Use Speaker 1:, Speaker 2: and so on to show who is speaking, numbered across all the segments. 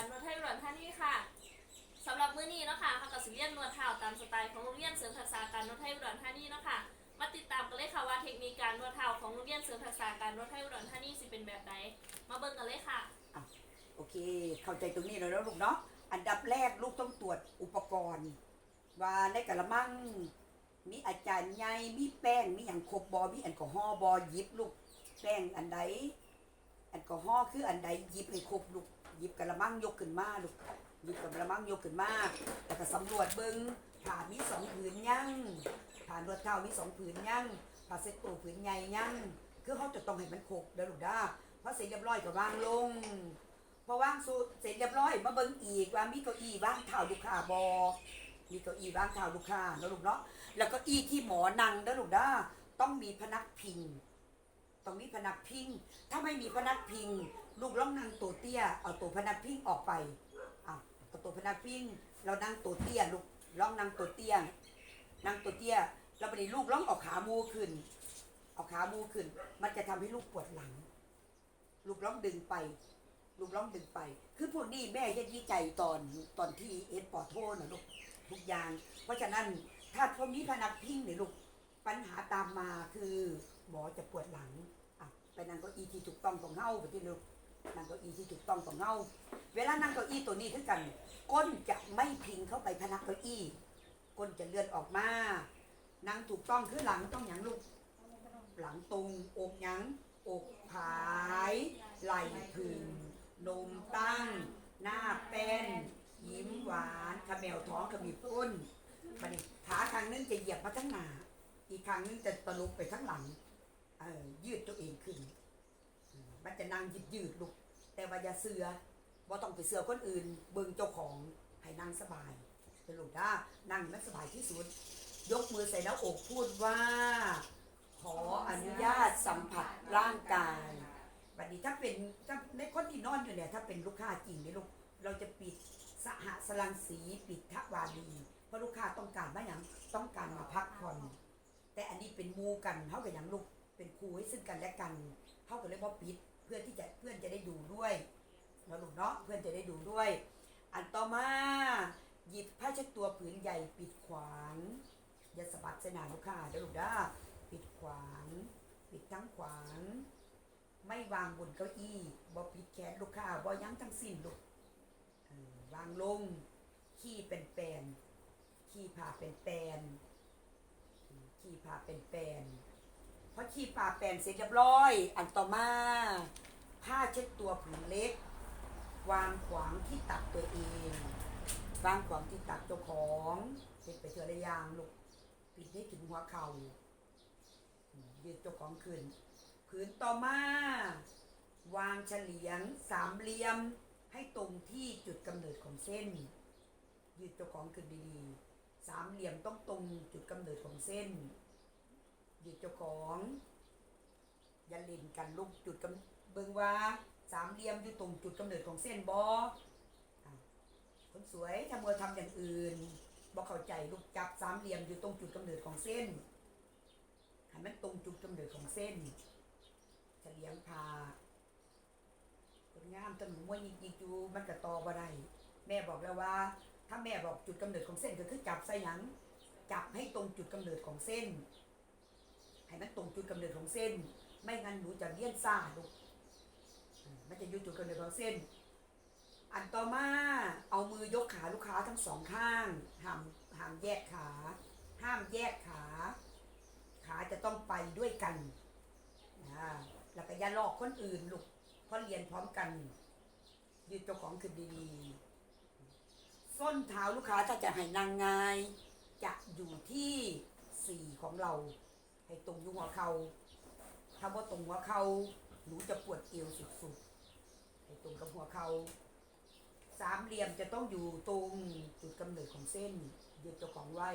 Speaker 1: การนวดไทยอุดรธานีค่ะสำหรับมื้อนี้เนาะค่ะเขากับสิเรียนนวดเท้าตามสไตล์ของโรงเรียนเสริมทักษะการนวดไทยอุดรธานีเนาะค่ะมาติดตามกันเลยค่ะว่าเทคนิคการนวดเท้าของโรงเรียนเสริมทักษะการนวดไทยอุดรธานีสิเป็นแบบไหนมาเบิ่งกันเลยค่ะ
Speaker 2: โอเค เข้าใจตรงนี้แล้วนะลูกเนาะอันดับแรกลูกต้องตรวจอุปกรณ์ ว่าในกระมัง มีอาจารย์ใหญ่มีแป้งมีอย่างครบบอมีแอลกอฮอล์บอหยิบลูกแป้งอันใดแอลกอฮอล์คืออันใดหยิบให้ครบลูก หยิบกระมังยกขึ้นมาลูกหยิบกระมังยกขึ้นมาแล้วก็สำรวจเบิ้งผ่ามีสองผืนยังผ่านวดเท้ามีสองผืนยังผ่าเซ็ตตัวผืนใหญ่ยังคือเขาจะต้องให้มันครบเด้อลูกด้าพอเสร็จเรียบร้อยก็วางลงพอวางสูเสร็จเรียบร้อยมาเบิ่งอีกว่ามีเก้าอี้วางเท้าลูกค้าบอมีเก้าอี้วางเท้าลูกค้าเนาะลูกเนาะแล้วก็อี้ที่หมอนั่งเด้อลูกด้าต้องมีพนักพิงต้องมีพนักพิง ถ้าไม่มีพนักพิง ลูกลองนั่งตัวเตี้ย เอาตัวพนักพิงออกไปอะเอาตัวพนักพิงเรานั่งตัวเตี้ยลูกลองนั่งตัวเตี้ยนั่งตัวเตี้ยแล้วบัดนี้ลูกลองเอาขามูขึ้น เอาขามูขึ้น มันจะทำให้ลูกปวดหลัง ลูกลองดึงไป ลูกร้องดึงไป คือพวกนี้แม่จะวิจัยตอนตอนที่เอ็ดปอโทนะลูกทุกอย่าง เพราะฉะนั้นถ้าพวกนี้พนักพิงเนี่ยลูกปัญหาตามมาคือหมอจะปวดหลัง อะ ไปนั่งก้าอี้ที่ถูกต้องของเฮาไปที่ลูก นั่งเก้าอี้ที่ถูกต้องขอเฮาเวลานั่งเก้าอี้ตัวนี้คือกัน ก้นจะไม่พิงเข้าไปพนักเก้าอี้ ก้นจะเลื่อนออกมา นั่งถูกต้องคือหลังต้องหยังลูก หลังตรงอกหยังอกผาย ไหล่พึงนมตั้ง หน้าแป้น ยิ้มหวานขมแมวท้องขมีก้นมันขาข้างนึงจะเหยียบมาทั้งหน้า อีกข้างนึงจะตะลุกไปทั้งหลังเออยืดตัวเองขึ้น มันจะนั่งยืดยืดๆลูกแต่ว่าอย่าเสือว่าต้องไปเสือคนอื่น เบิ่งเจ้าของให้นั่งสบายเป็นลูกด้านั่งให้มันสบายที่สุด ยกมือใส่หน้าอกพูดว่า ขออนุญาตสัมผัสร่างกายบัดนี้ถ้าเป็นถ้าในคนที่นอนอยู่เนี่ยถ้าเป็นลูกค้าจริงเนี่ยลูกเราจะปิดสหสลังสีปิดทวารีเพราะลูกค้าต้องการมาอย่างต้องการมาพักผ่อน แต่อันนี้เป็นมูกันเท่ากับอย่างลูกเป็นครูให้ซึ่งกันและกันเท่ากับเลยว่าปิด พื่อที่จะเพื่อนจะได้ดูด้วยแล้วลูเนาะเพื่อนจะได้ดูด้วย อันต่อมาหยิบผ้าเช็ดตัวผืนใหญ่ปิดขวางอย่าสะบัดเสนาลูกค้าเด้อลูกด้าปิดขวาง ปิดทั้งขวาง ไม่วางบนเก้าอี้บ่ปิดแขนลูกค้าบ่ยั้งทั้งสิ้นลูกวางลง ขี้เป็นแปนขี้ผ่าเป็นแปนขี้ผ่าเป็นแปน พอขี้ผ่าแปลนเสร็จเรียบร้อย อันต่อมา ผ้าเช็ดตัวผืนเล็ก วางขวางที่ตักตัวเอง วางขวางที่ตักเจ้าของเสร็จไปเถอะระยางลูกปิดให้ถึงหัวเข่ายืดเจ้าของขึ้นผืนต่อมา วางเฉลียงสามเหลี่ยมให้ตรงที่จุดกำเนิดของเส้น ยืดเจ้าของขึ้นดีๆสามเหลี่ยมต้องตรงจุดกำเนิดของเส้น ยืดเจ้าของอย่าเล่นกันลูกจุดกำเบิงว่าสามเหลี่ยมอยู่ตรงจุดกำเนิดของเส้นบอคนสวยทำมือทำอย่างอื่นบอกเข้าใจลูกจับสามเหลี่ยมอยู่ตรงจุดกำเนิดของเส้นให้มันตรงจุดกำเนิดของเส้นเฉลียงพาคนงามตะหนูมวยยิกยิกอยู่มันกระตอบ่ได้แม่บอกแล้วว่า ถ้าแม่บอกจุดกำเนิดของเส้นก็คือจับใส่หยังจับให้ตรงจุดกำเนิดของเส้น ให้มันตรงจุดกำเนิดของเส้น ไม่งั้นหนูจะเลี้ยนซ่าลูกมันจะอยู่จุดกำเนิดของเส้น อันต่อมาเอามือยกขาลูกค้าทั้งสองข้างห้ามห้ามแยกขา ห้ามแยกขา ขาจะต้องไปด้วยกันนะแล้วก็อย่าลอกคนอื่นลูกเพราะเรียนพร้อมกัน ยืดเจ้าของขึ้นดีๆส้นเท้าลูกค้าถ้าจะให้นางงาย จะอยู่ที่สี่ของเรา ให้ตรงอยุหัวเขาถ้าว่าตรงหัวเขาหนูจะปวดเอวสุดๆให้ตรงกับหัวเขาสามเหลี่ยมจะต้องอยู่ตรงจุดกำเนิดของเส้นยืดเจ้าของไว้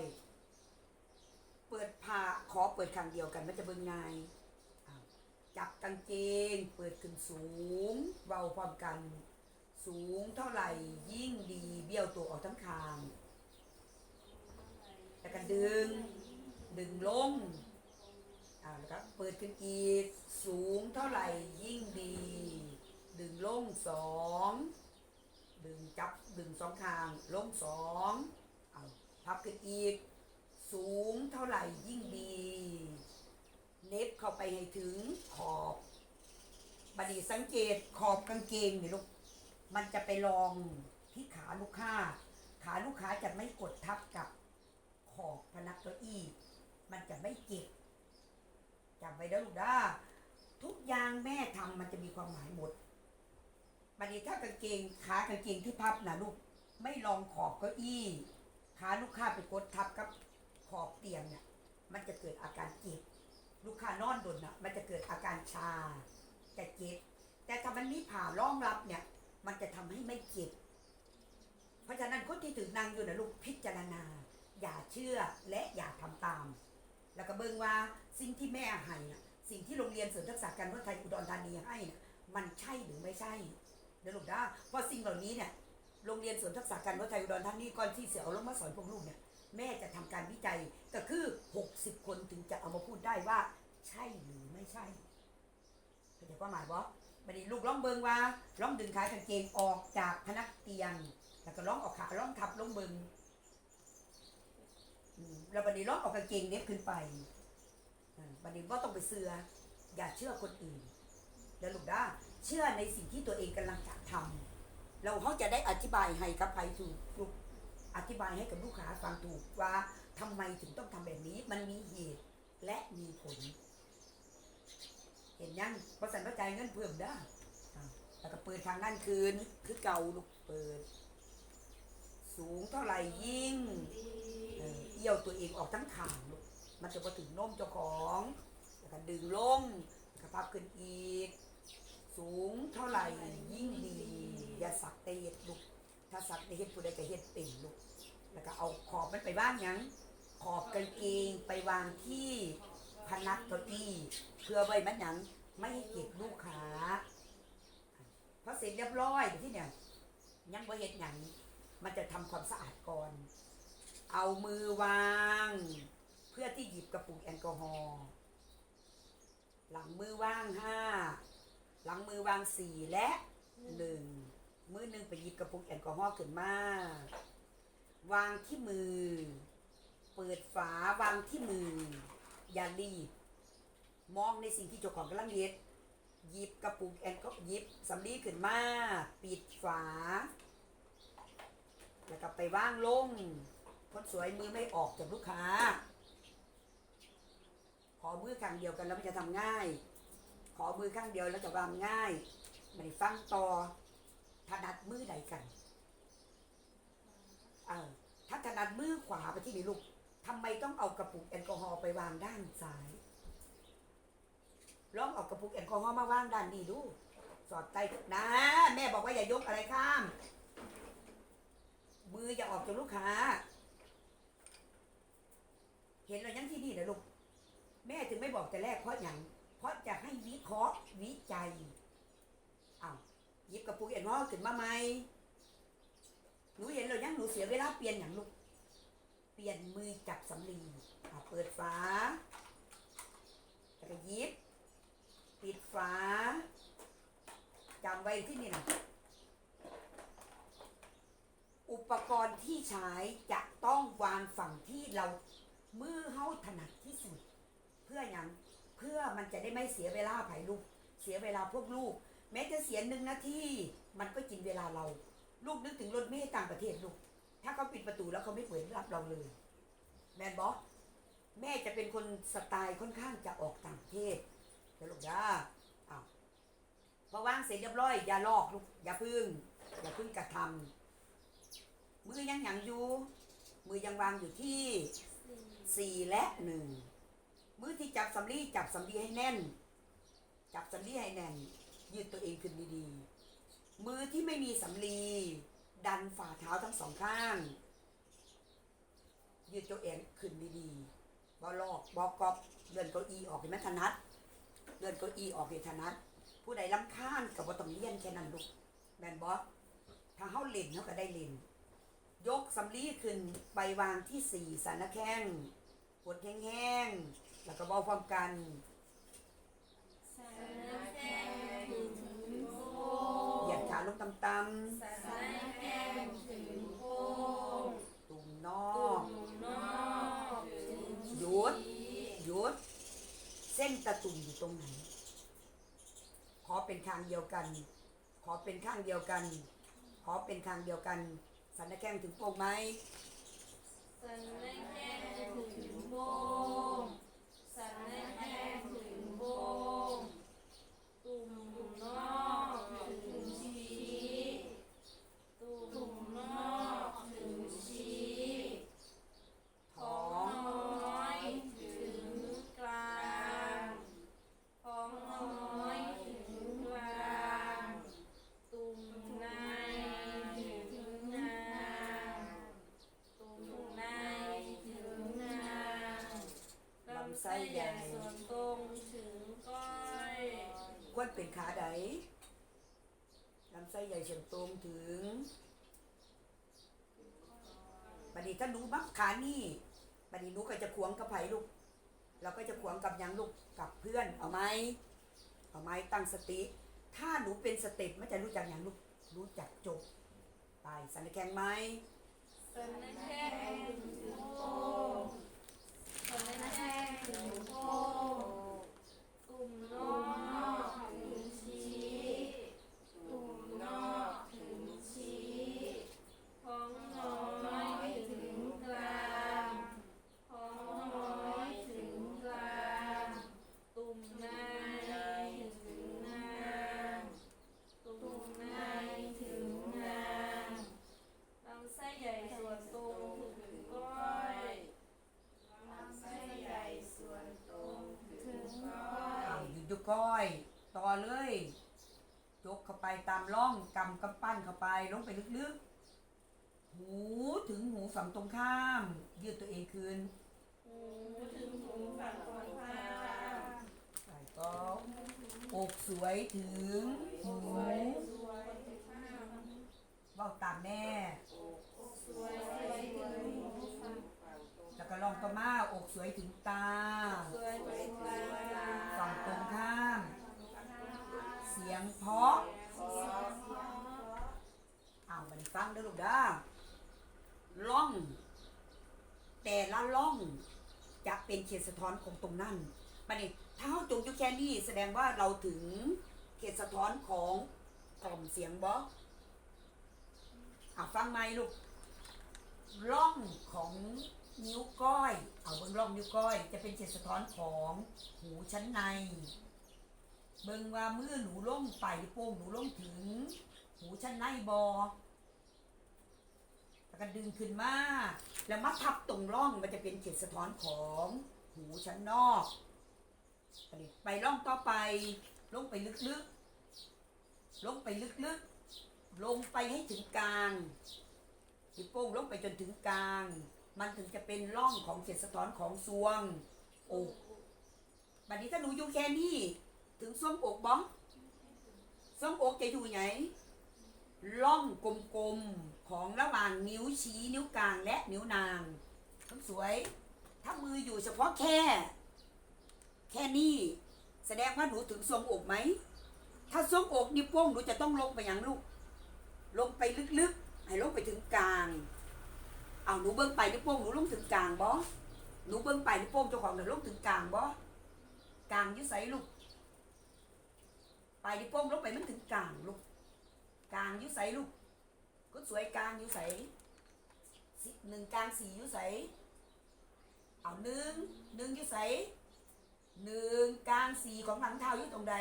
Speaker 2: เปิดผ้าขอเปิดข้างเดียวกันมันจะเบิ่งง่ายจับกางเกงเปิดขึ้นสูงเบาพร้อมกัน สูงเท่าไหร่ยิ่งดีเบี้ยวตัวออกทั้งคางแล้วก็ดึง ดึงลง อ่าแล้วก็เปิดขึ้นอีก สูงเท่าไหร่ยิ่งดี ดึงลงสองดึงจับดึงสองข้างลงสองเอาพับขึ้นอีก สูงเท่าไหร่ยิ่งดี เน็บเข้าไปให้ถึงขอบ บัดนี้สังเกตขอบกางเกงนี่ลูกมันจะไปลองที่ขาลูกค้า ขาลูกค้าจะไม่กดทับกับขอบพนักเก้าอี้ มันจะไม่เก็บ จำไว้นะลูกนะทุกอย่างแม่ทำมันจะมีความหมายหมดบัดนี้ถ้ากางเกงขากางเกงที่พับนะลูกไม่ลองขอบเก้าอี้ ขาลูกค้าไปกดทับกับขอบเตียงเนี่ยมันจะเกิดอาการเจ็บลูกค้านอนดนอะมันจะเกิดอาการชาจะเจ็บแต่ถ้ามันมีผ่ารองรับเนี่ย มันจะทำให้ไม่เจ็บเพราะฉะนั้นคนที่ถึงนางอยู่นะลูกพิจารณา อย่าเชื่อและอย่าทำตาม แล้วก็เบิ่งว่าสิ่งที่แม่ให้น่ะสิ่งที่โรงเรียนเสริมทักษะการนวดไทยอุดรธานีให้น่ะมันใช่หรือไม่ใช่เดี๋ยวลูกนะเพราะสิ่งเหล่านี้เนี่ยโรงเรียนเสริมทักษะการนวดไทยอุดรธานีก่อนที่เสียเอาลงมาสอนพวกลูกเนี่ยแม่จะทำการวิจัยก็คือ 60 คนถึงจะเอามาพูดได้ว่า ใช่หรือไม่ใช่เข้าใจความหมายบ่บัดนี้ลูกลองเบิงว่าลองดึงขากางเกงออกจากพนักเตียง แล้วก็ลองเอาขาลองทับลงเบิง แล้วบัดนี้ลองเอากางเกงเน็บขึ้นไปบัดนี้บ่ต้องไปเสือ อย่าเชื่อคนอื่น แล้วลูกด้าเชื่อในสิ่งที่ตัวเองกำลังจะทำเราเขาจะได้อธิบายให้กับใครถูกลูกอธิบายให้กับลูกค้าฟังถูกว่าทำไมถึงต้องทำแบบนี้ มันมีเหตุและมีผล เห็นยังเพราะสันว่าจ่ายเงินเพิ่มได้แล้วก็เปิดทางด้านคืนคือเก่าลูกเปิด สูงเท่าไหร่ยิ่ง เอี้ยวตัวเองออกทั้งขางลูกมันจะมาถึงนมเจ้าของแล้วก็ดึงลงแล้วก็พับขึ้นอีก สูงเท่าไหร่ยิ่งดี อย่าสักแต่เฮ็ดลูกถ้าสักแต่เฮ็ดผู้ใดก็เฮ็ดเป็นลูกแล้วก็เอาขอบมันไปว่างยังขอบกางเกงไปวางที่พนักเก้าอี้เพื่อไว้มันยังไม่ให้เก็บลูกค้าพอเสร็จเรียบร้อยที่เนี่ยยังบ่เฮ็ดหยังมันจะทำความสะอาดก่อน เอามือวาง เพื่อที่หยิบกระปุกแอลกอฮอล์หลังมือว่างห้าหลังมือวางสี่และหนึ่งมือหนึ่งไปหยิบกระปุกแอลกอฮอล์ขึ้นมาวางที่มือ เปิดฝาวางที่มือ อย่ารีบ มองในสิ่งที่เจ้าของกำลังเฮ็ดหยิบกระปุกแอลกอฮอล์หยิบสำลีขึ้นมาปิดฝา แล้วก็ไปว่างลง คนสวยมือไม่ออกจากลูกค้า ขอมือข้างเดียวกันแล้วมันจะทำง่าย ขอมือข้างเดียวแล้วจะวางง่ายไม่ได้ฟังต่อถนัดมือใดกันเออถ้าถนัดมือขวาไปที่นี่ลูกทำไมต้องเอากระปุกแอลกอฮอล์ไปวางด้านซ้าย ลองเอากระปุกแอลกอฮอล์มาวางด้านนี้ดู สอดใต้นะ แม่บอกว่าอย่ายกอะไรข้าม มืออย่าออกจากลูกค้า เห็นแล้วยังที่นี่นะลูก แม่ถึงไม่บอกแต่แรกเพราะอย่างเพราะจะให้วิเคราะห์วิจัยเอาหยิบกระปุกแอลกอฮอขึ้นมาไหมหนูเห็นแล้วยังหนูเสียเวลาเปลี่ยนอย่างลูก เปลี่ยนมือจับสำลีอะเปิดฝาแล้วก็ยิบปิดฝาจำไว้ที่นี่นะอุปกรณ์ที่ใช้จะต้องวางฝั่งที่เรา มือเฮาถนัดที่สุด เพื่ออย่างเพื่อมันจะได้ไม่เสียเวลาไผ่ลูก เสียเวลาพวกลูก แม้จะเสียหนึ่งนาทีมันก็กินเวลาเรา ลูกนึกถึงรถเมล์ต่างประเทศลูก ถ้าเขาปิดประตูแล้วเขาไม่เปิดรับเราเลย แมนบอสแม่จะเป็นคนสไตล์ค่อนข้างจะออกต่างประเทศเดี๋ยวลูกจ้าอ้าวพอวางเสร็จเรียบร้อยอย่าลอกลูกอย่าพึ่งอย่าพึ่งกระทำมือยังหยังอยู่มือยังวางอยู่ที่ สี่และหนึ่งมือที่จับสำลีจับสำลีให้แน่น จับสำลีให้แน่น ยืดตัวเองขึ้นดีๆ มือที่ไม่มีสำลี ดันฝ่าเท้าทั้งสองข้าง ยืดตัวเองขึ้นดีๆบอลอกบอกกอบเลื่อนเก้าอี้ออกเห็นไหมถนัดเลื่อนเก้าอี้ออกเห็นถนัดผู้ใดลำคาญกับว่าต้องเลี่ยนแค่นั้นลูกแมนบอสถ้าเขาเล่นเขาก็ได้เล่น ยกสำลีขึ้นไปวางที่สี่สันแข้งปวดแห้งๆ แล้วก็เบาความกัน
Speaker 3: สั
Speaker 1: นแข้งถึงโค
Speaker 2: เหยียดขาลงต่ำๆสันแข้งถึงโคตุ่มนอก
Speaker 1: ตุ่มนอกหยุด
Speaker 2: หยุดเส้นตะตุ่มอยู่ตรงไหน ขอเป็นทางเดียวกัน ขอเป็นข้างเดียวกัน ขอเป็นทางเดียวกัน สันตะแข้งถึงโป่งไหม
Speaker 1: สันในแข้งถึงโป่งสันในแข้งถึงโบงตุ่มนอกถึงชี้ตุ่มนอกถึงชี้
Speaker 2: ท้อ
Speaker 1: ท้อง งน้อยถึงกลางท้องน้อยถึงกลางตุ่มในถึงนางตุ่มในถึงนางลำไส้ใหญ่ส่วนตรงถึงก้อย
Speaker 2: ควรเป็นขาใดลำไส้ใหญ่เฉียงตรงถึงบัดนี้ถ้าหนูมักขานี่บัดนี้หนูก็จะขวงกับไผลูก เราก็จะขวงกับหยังลูกกับเพื่อนเอาไหมเอาไหมตั้งสติ ถ้าหนูเป็นสเต็ปมันจะรู้จักอย่างลูกรู้จักจบไปสันนิแข็งไหม
Speaker 1: สันในแข้งถึงโป้ งสันในแข้งถึงโป้งตุ่มนอกถึงชี้ตุ่มนอกถึงชี้ท้องน้อยถึงกลางท้องน้อยถึงกลางตุ่มในถึงนางตุ่มในถึงนางลำไส้ใหญ่ส่วนตรงถึงก้อยลำไส้ใหญ่ส่วนตรงถึงก้อย
Speaker 2: เอาหยุดยุกก้อย ต่อ เลยยกเข้าไปตามร่องกำกำปั้นเข้าไปลงไปลึกๆ หูถึงหูฝั่งตรงข้าม ยืดตัวเองคืน
Speaker 1: หูถึงหูฝั่งตรงข้าม
Speaker 2: ใส่ก็อกสวยถึงหู
Speaker 1: ว่า
Speaker 2: ตามแม่
Speaker 1: สวยถึงหูฝั่ง
Speaker 2: แล้วก็ลองต่อมาอกสวยถึงตา
Speaker 1: สวยสวยตา
Speaker 2: ฝั่งตรงข้าม เสียงเพราะ
Speaker 1: เสียงพราะ
Speaker 2: เอาบันฟังเด้อลูกเด้อล่อง แต่ละล่องจะเป็นเขตสะท้อนของตรงนั้นบัดนี้ถ้าเราจงอยู่แค่นี้แสดงว่าเราถึงเขตสะท้อนของกล่อมเสียงบออะฟังไหมลูกร่องของนิ้วก้อย เอาบิ้งร่องนิ้วก้อย จะเป็นเขตสะท้อนของหูชั้นใน เบิ้งว่ามือหนูล่งไปโป้งหนูล่งถึง หูชั้นในบอแล้วก็ดึงขึ้นมาแล้วมาทับตรงร่องมันจะเป็นเขตสะท้อนของหูชั้นนอกไปร่องต่อไป ลงไปลึกๆ ลงไปลึกๆ ลงไปให้ถึงกลางนิ้วโป้งลงไปจนถึงกลาง มันถึงจะเป็นร่องของเขตสะท้อนของซวง โอกบัดนี้ถ้าหนูอยู่แค่นี้ ถึงซวงอกบ้องซวงอกจะอยู่ไหนร่องกลมๆของระหว่างนิ้วชี้นิ้วกลางและนิ้วนางต้งสวย ถ้ามืออยู่เฉพาะแค่ แค่นี้แสดงว่าหนูถึงทรงอกไหม ถ้าทรงอกนิ้วโป้งหนูจะต้องลงไปย่างลูก ลงไปลึกๆ ให้ลงไปถึงกลาง เอาหนูเบิ้งไปนิ้วโป้งหนูลงถึงกลางบ่หนูเบิ้งไปนิ้วโป้งเจ้าของเดี๋ยวลงถึงกลางบ่กลางยุ่ใส่ลูก ไปนิ้วโป้งลงไปมันถึงกลางลูกกลางยุใสลูกก็สวยกลางยุใสสิหนึ่งกลางสี่ยุใสเอาหนึ่งหนึ่งยุใสหนึ่งกลางสี่ของหลังเท้าอยู่ตรงไหน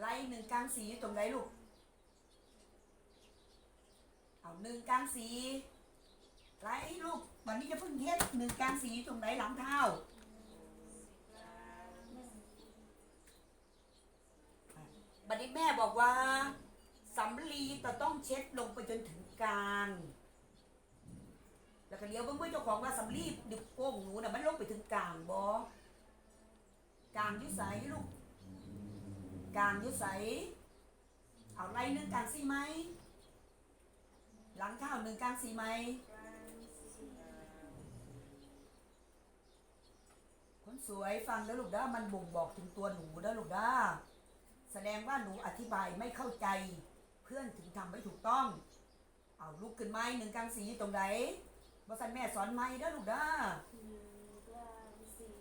Speaker 2: ไล่หนึ่งกลางสี่อยู่ตรงไหนลูกเอาหนึ่งกลางสี่ไล่ลูกวันนี้จะเพิ่งเฮ็ดหนึ่งกลางสี่อยู่ตรงไหนหลังเท้า บัดนี้แม่บอกว่าสำลีจะต้องเช็ดลงไปจนถึงกลาง แล้วก็เลี้ยวเบิ่งเบิ่งเจ้าของว่าสำลีดิบโป้งหนูน่ะมันลงไปถึงกลางบ่กลางยุใสลูกกลางยุใสเอาไล่หนึ่งกลางสี่ไหม หลังเท้าวหนึ่งกลางสี่ไหมคนสวยฟังแล้วลูกด้ามันบ่งบอกถึงตัวหนูนะลูกด้า แสดงว่าหนูอธิบายไม่เข้าใจ เพื่อนถึงทำไม่ถูกต้อง เอาลุกขึ้นไม้หนึ่งกลางสีอยู่ตรงไหนบอสันแม่สอนไม้เด้อลูกเด้อ
Speaker 1: หนึ่งกลางสี่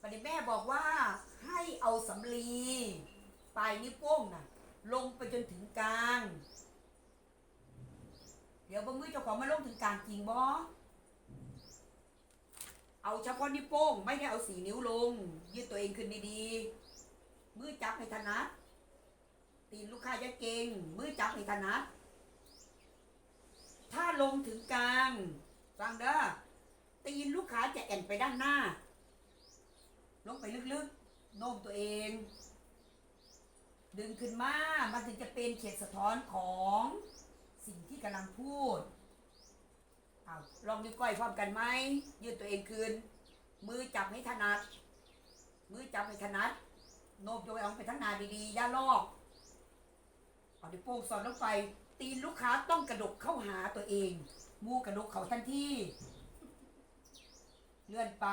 Speaker 2: ปฏิแม่บอกว่าให้เอาสำลีปลายนิ้วโป้งน่ะ ลงไปจนถึงกลาง เดี๋ยวบางมือเจ้าของมาลงถึงกลางจริงบอเอาเฉพาะนิ้วโป้ง ไม่ได้เอาสีนิ้วลง ยืดตัวเองขึ้นดีๆ มือจับให้ถนัดตีนลูกค้าจะเก่ง มือจับให้ถนัดถ้าลงถึงกลางฟังเด้อตีนลูกค้าจะแอนไปด้านหน้า ลงไปลึกๆโน้มตัวเอง ดึงขึ้นมา มันถึงจะเป็นเขตสะท้อนของสิ่งที่กำลังพูดเอาลองนิ้วก้อยพร้อมกันไหมยืดตัวเองคืน มือจับให้ถนัด มือจับให้ถนัด โน้มตัวเองไปทั้งนาดีๆ อย่าลอกเอาดิโป้งสอดลงไป ตีนลูกค้าต้องกระดกเข้าหาตัวเอง มูกระดกเขาทันทีเลื่อนไป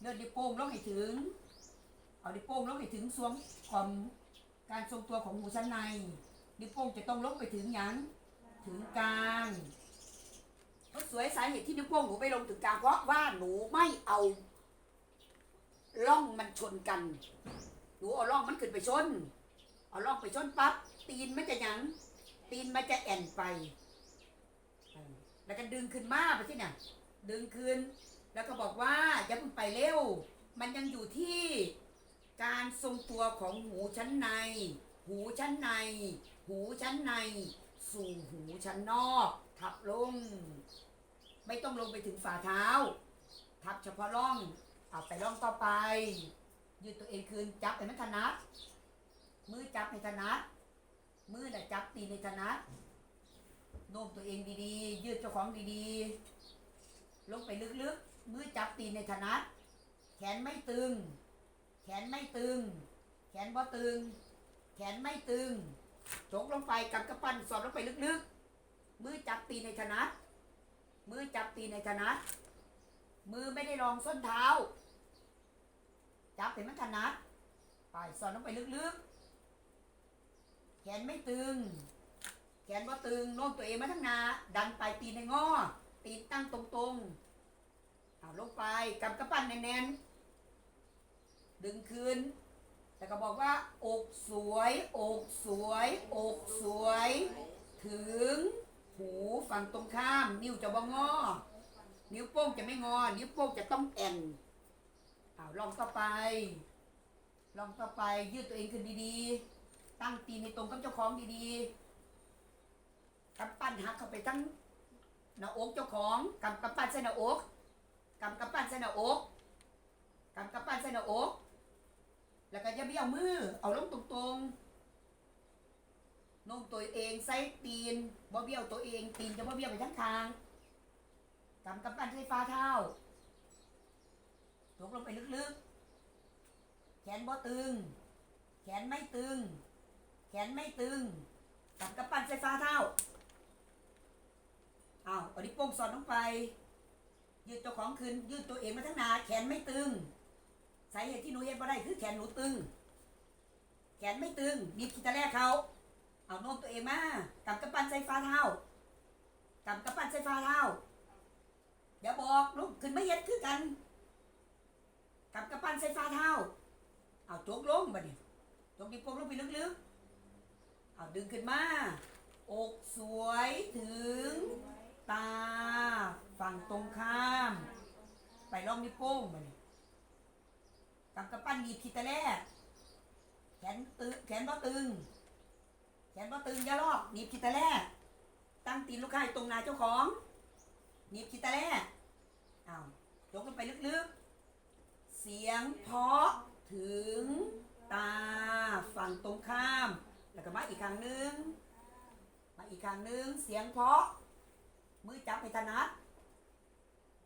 Speaker 2: เลื่อนดิโป้งลงให้ถึง เอาดิโป้งลงให้ถึงสวงความการทรงตัวของหูชั้นในดิโป้งจะต้องลงไปถึงยังถึงกลางเพราะสวยสาเหตุที่นิ้วโป้งหนูไปลงถึงกลางเพราะว่าหนูไม่เอาล่องมันชนกัน หนูเอาล่องมันขึ้นไปชน เอาล่องไปชนปั๊บตีนมันจะหยัง ตีนมันจะแอนไป แล้วก็ดึงขึ้นมาไปที่เนี่ยดึงขึ้น แล้วก็บอกว่าอย่าเพิ่งไปเร็ว มันยังอยู่ที่การทรงตัวของหูชั้นใน หูชั้นใน หูชั้นใน สู่หูชั้นนอกทับลง ไม่ต้องลงไปถึงฝ่าเท้า ทับเฉพาะร่องเอาไปร่องต่อไป ยืดตัวเองคืนจับให้มันถนัดมือจับให้ถนัดมือน่ะจับตีในถนัดโน้มตัวเองดีๆ ยืดเจ้าของดีๆ ลงไปลึกๆ มือจับตีในถนัดแขนไม่ตึง แขนไม่ตึง แขนบ่ตึง แขนไม่ตึงจกลงไปกับกระปั้นสอดลงไปลึกๆ มือจับตีในถนัดมือจับตีในถนัดมือไม่ได้รองส้นเท้า จับให้มันถนัด ไปสอดลงไปลึกๆ แขนไม่ตึง แขนบ่ตึงโน้มตัวเองมาทั้งนา ดันไปตีนในงอ ตีนตั้งตรงๆ เอาลงไปกำกระปั้นแน่นๆ ดึงคืนแล้วก็บอกว่าอกสวย อกสวย อกสวย ถึง หูฝั่งตรงข้าม นิ้วจะบ่งอ นิ้วโป้งจะไม่งอ นิ้วโป้งจะต้องแอน อาลองต่อไป ลองต่อไป ยืดตัวเองขึ้นดีๆ ตั้งตีนในตรงกับเจ้าของดีๆกำปั้นหักเข้าไปทั้งหน้าอกเจ้าของกำกำปั้นใส่หน้าอกกำกำปั้นใส่หน้าอกกำกำปั้นใส่หน้าอกแล้วก็ย่าเบี้ยวมือ เอาลงตรงๆโน้มตัวเองใส่ตีนบ่เบี้ยวตัวเอง ตีนจะบ่เบี้ยวไปทั้งทางกำกำปั้นใส่ฝ่าเท้า ตกลงไปลึกๆ แขนบ่ตึง แขนไม่ตึง แขนไม่ตึงกำกำปั้นใส่ฝาเท้าเอาเอานิ้วโป้งสอดลงไป ยืดเจ้าของขึ้นยืดตัวเองมาทั้งนา แขนไม่ตึง สาเหตุที่หนูเฮ็ดบ่ได้คือแขนหนูตึง แขนไม่ตึงบีบขีตะแรกเขา เอาโน้มตัวเองมากำกำปั้นใส่ฝาเท้ากำกำปั้นใส่ฝาเท้าอย่าบอกลูกขึ้นไม่เฮ็ดคือกัน กำกำปั้นใส่ฝ่าเท้า เอาจกลงบัดนี้จกนิ้วโป้งลงไปลึกๆ เอาดึงขึ้นมา อกสวยถึง ตา ฝั่งตรงข้าม ไปลองนิ้วโป้งบัดนี้กับกระปั้นหนีบขีตะแล่แขนตึงแขนบ่ตึง แขนบ่ตึงอย่าลอกหนีบขีตะแล่ตั้งตีนลูกค้าอยู่ตรงหนาเจ้าของหนีบขีตะแล่อ้าวยกลงไปลึกๆ เสียงเพาะถึงตาฝั่งตรงข้าม แล้วก็มาอีกครั้งหนึ่งมาอีกครั้งหนึ่งเสียงเพาะ มือจับให้ถนัด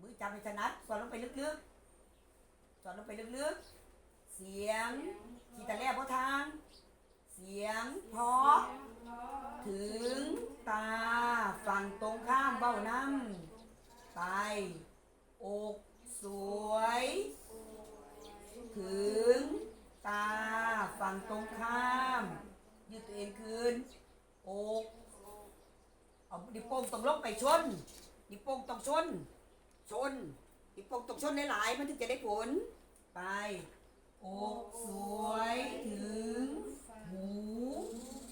Speaker 2: มือจับให้ถนัดสอดลงไปลึกๆสอดลงไปลึกๆ เสียงขีตะแล่บ่ทางเสียงเพาะ ถึงตาฝั่งตรงข้ามเบ้าน้ำไปอกสวย ถึง ตา ฝั่งตรงข้าม ยืดตัวเองคืนอกเอาดิโป้งต้องลงไปชน ดิโป้งต้องชน ชน ดิโป้งต้องชนหลายๆมันถึงจะได้ผล ไปอกสวยถึง หู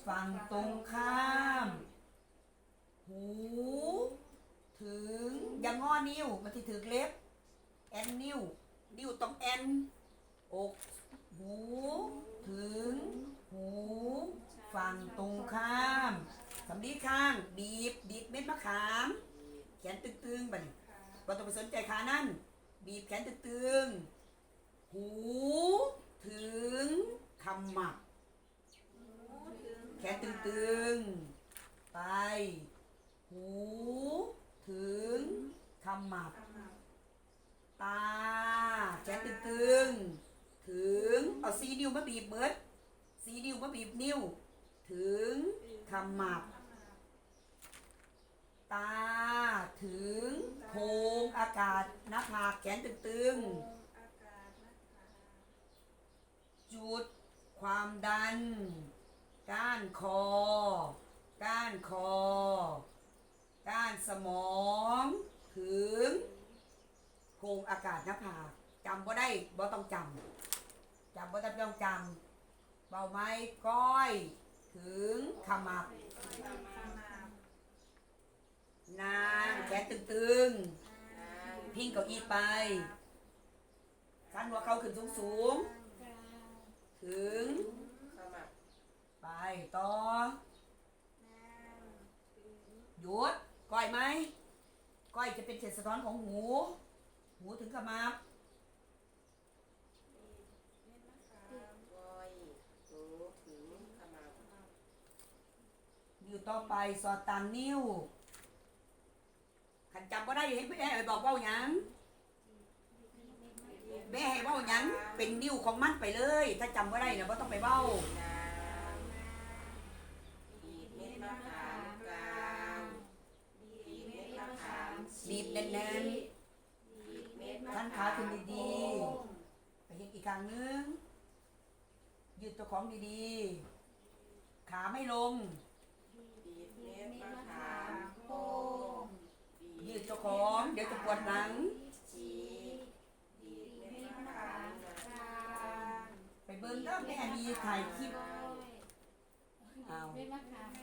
Speaker 2: ฝั่งตรงข้าม หู ถึงย่างงอนิ้ว มันที่ถึงเล็บ แอนนิ้ว นิ้วต้องแอน อกหูถึง หู ฝั่งตรงข้ามสำลีข้าง บีบบีบเม็ดมะขาม แขนตึงๆบัดนบ่ต้องไปสนใจขานั่น บีบแขนตึงๆ หูถึงขมับแขนตึงๆ ไป หูถึงขมับตา แขนตึงๆ ถึง เอาสีนิ้วมาบีบเมือสีนิ้วมาบีบนิ้ว ถึงขมับ ตาถึงโพงอากาศหน้าผากแขนตึงๆ จุดความดัน ก้านคอ ก้านคอ ก้านสมอง ถึงโพงอากาศหน้าผากจำบ่ได้บ่ต้องจำ จำบ่ต้องจำเบาไม้ก้อย ถึงขมับ นางแขนตึงๆ พิงเก้าอี้ไปสันหัวเข่าขึ้นสูงสูงๆถึง ไปต่อ หยุดก้อยไหมก้อยจะเป็นเศษสะท้อนของหู หูถึงขมับ นิ้วต่อไปสอดตามนิ้วขันจำก็ได้ให้แม่บอกว่าหยังแม่ให้เว่าหยังเป็นนิ้วของมันไปเลย ถ้าจำก็ได้เนะว่าต้องไปเว้าบีบแน่นๆท่านขาขึ้นดีๆไปเห็นอีกครั้งนึงยืดตัวของดีๆ ขาไม่ลง ยืดเจ้าของ เดี๋ยวจะปวดหลังไปเบิ้งก็แม่มีถ่ายคลิปเอา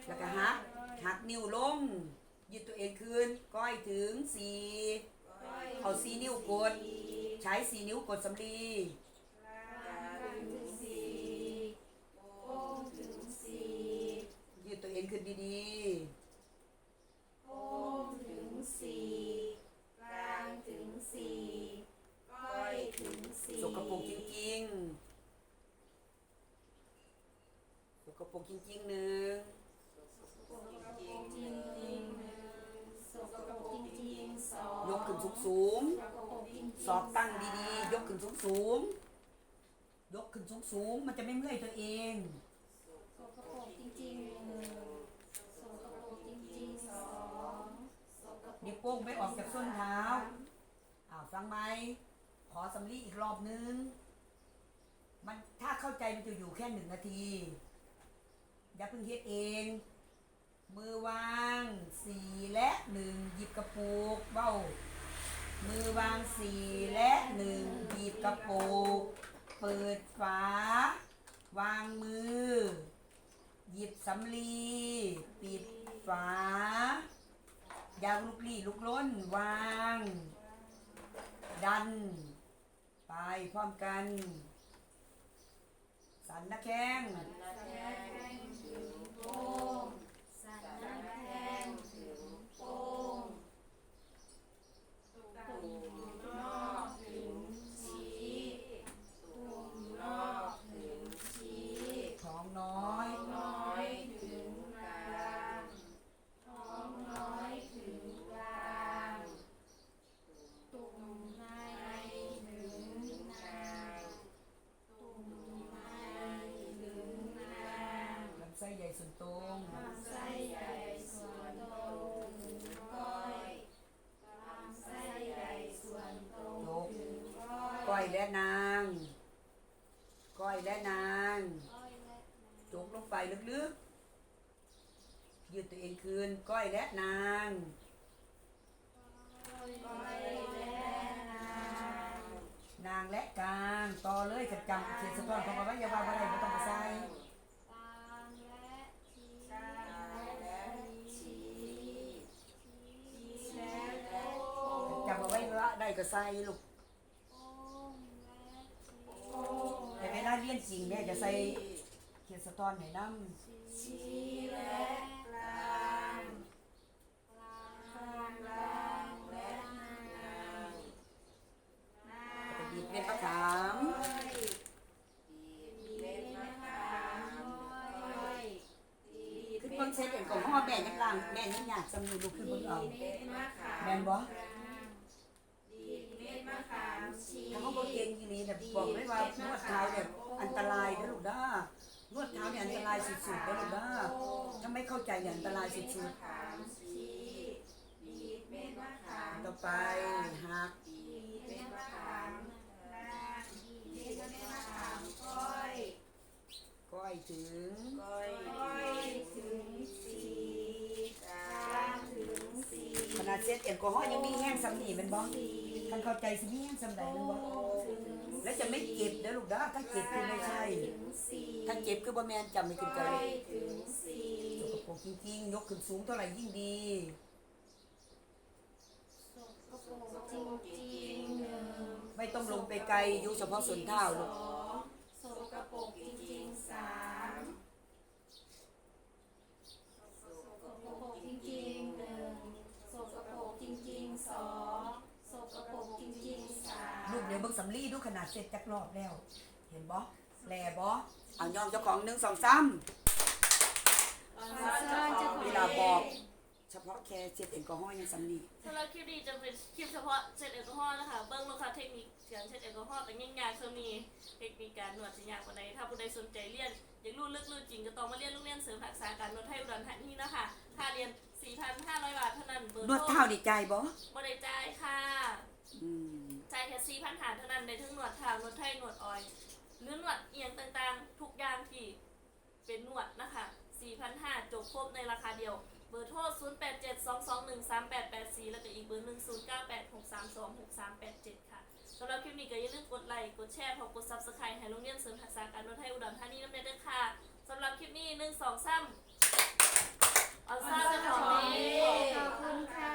Speaker 2: แล้วก็หักหักนิ้วลงยืดตัวเองคืนก้อยถึงสี่เอาสี่นิ้วกด ใช้สี่นิ้วกดสำลี ยืดตัวเองขึ้นดีๆสกปรกจริงๆ สกปรกจริงๆหนึ่งยกขึ้นสูงสูงๆสอบตั้งดีๆ ยกขึ้นสูงสูงๆยกขึ้นสูงสูงๆ มันจะไม่เมื่อยตัวเอง ก้งไม่ออกจากส้นเท้าอ้าวฟังไหมขอสำลีอีกรอบนึง มันถ้าเข้าใจมันจะอยู่แค่หนึ่งนาที อย่าเพิ่งเฮ็ดเอง มือวางสี่และหนึ่งหยิบกระปุกเบ้า มือวางสี่และหนึ่งหยิบกระปุก เปิดฝาวางมือ หยิบสำลี ปิดฝา ยางลูกลี่ลูกล้นวาง ดัน ไปพร้อมกัน สันนะแข้งท้องน้อย ลำไส้ใหญ่ส่วนตรงยกก้อยและนาง ก้อยและนางจกลงไปลึกๆ ยืดตัวเองคืน ก้ อยและนางนางและกลางต่อเลยกันจำเขียนสะท้อนของมาไว้อย่าว่าบ่ได้บ่ต้องไปใส่
Speaker 4: กางและที
Speaker 5: กางและชี
Speaker 4: ทีและโค้ง
Speaker 2: จำเอาไว้ว่าได้ก็ใส่ลูก
Speaker 4: แต่
Speaker 2: เวลาเรียนจริงเนี่ยจะใส่เขียนสะท้อนให้น้ำ
Speaker 5: ชีและกลาง
Speaker 4: กลาง
Speaker 5: กลางกลางและนางนาง
Speaker 2: บีบเม็ดมะขาม
Speaker 5: ก้อยบีบเม็ดมะขามก้อยบีบ
Speaker 2: ขึ้น
Speaker 5: เม็
Speaker 2: เบิ่ง
Speaker 5: ด
Speaker 2: เซ็ตเองของพ่อแม่ยังล่าง แม่ยังอยากสำนีลูกขึ้นเบิ่งเอา
Speaker 5: เม็ดมะขาม
Speaker 2: แม่นบ่
Speaker 5: บีบเม็ดมะขามชี
Speaker 2: ถ้าเขาบ่เก่งอีนี่แบบบอกเลยว่านวดเท้าเนี่ยอันตรายนะลูกด้านวดเท้าเนี่ยอันตรายสุดๆนะลูกด้าถ้าไม่เข้าใจเนี่ยอันตรายสุ
Speaker 5: มะ
Speaker 2: ด
Speaker 5: ขามชีบีบเม็ดมะขาม
Speaker 2: ๆต่อไปหัก
Speaker 5: บีบเม็ดมะขามนางบีบเม็ดมะขามก้อย
Speaker 2: ก้อยถึง
Speaker 5: ก้อยก้อยถึง
Speaker 2: ขนาดเซ็ตแอลกอฮอล์ยังมีแห้งสำนีแมันบ่ท่านเข้าใจสิมีแห้งสำใดแมันบ่แล้วจะไม่เจ็บนะลูกด้าถ้าเจ็บคือไม่ใช่
Speaker 5: ถึงสี
Speaker 2: ถ้าเจ็บคือบ่แม่นจำไม่ขึ้นใจ
Speaker 5: ก้อ
Speaker 2: เลย
Speaker 5: ยถึงสี
Speaker 2: สกปรกจริงๆ ยกขึ้นสูงเท่าไหร่ยิ่งดี
Speaker 4: สกปรกจริงๆหนึ่ง
Speaker 2: ไม่ต้องลงไปไกลอยู่เฉพาะส่วนเท้าลูก
Speaker 5: สองสกปรกจริงๆสาม
Speaker 4: สกปรกจริงๆหนึ่งสกปรกจริงๆสองสกปรกจริงๆสาม
Speaker 2: ลูกเดี๋ยวเบิ่ง สำลีดูขนาดเสร็จจักรอบแล้ว เห็นบ่แลบ่เอายอมเจ้าของหนึ่งสองสามเวลาบอก เฉพาะแค่เจ็ดแอลกอฮอล์ยังสำลี
Speaker 4: สำหรับคลิปนี้จะเป็นคลิปเฉพาะเช็ดแอลกอฮอล์นะคะ เบิ้งลูกค้าเทคนิคการเช็ดแอลกอฮอล์แต่ง่ายๆคือมีเทคนิคการนวดสิยากกว่าใดถ้าผู้ใดสนใจเรียนอยากรู้ลึกรู้จริงก็ต้องมาเรียนโรงเรียนเสริมทักษะการนวดไทยอุดรธานีนะคะค่าเรียน 4,500 บาทเท่านั้นเบอร์
Speaker 2: นวดเท้านี่ใจายบ่
Speaker 4: บ่ได้จ่ายค่ะ
Speaker 2: อืม
Speaker 4: จ่ายแค่4,000หาเท่านั้นได้ทั้งนวดเท้านวดไทยนวดออยล์หรือนวดเอียงต่างๆ ทุกอย่างที่เป็นนวดนะคะ4,500จบครบในราคาเดียว เบอร์โทร0872213884แล้วก็อีกเบอร์หนึ่ง0986326387ค่ะสำหรับคลิปนี้ก็อย่าลืมกดไลค์กดแชร์พร้อมกด Subscribe ให้โรงเรียนเสริมทักษะการนวดไทยอุดรธานีน้ำเด้อค่ะสำหรับคลิปนี้1 2 3ออนซ่าเจ้าของนี้
Speaker 5: ขอบคุณค่ะ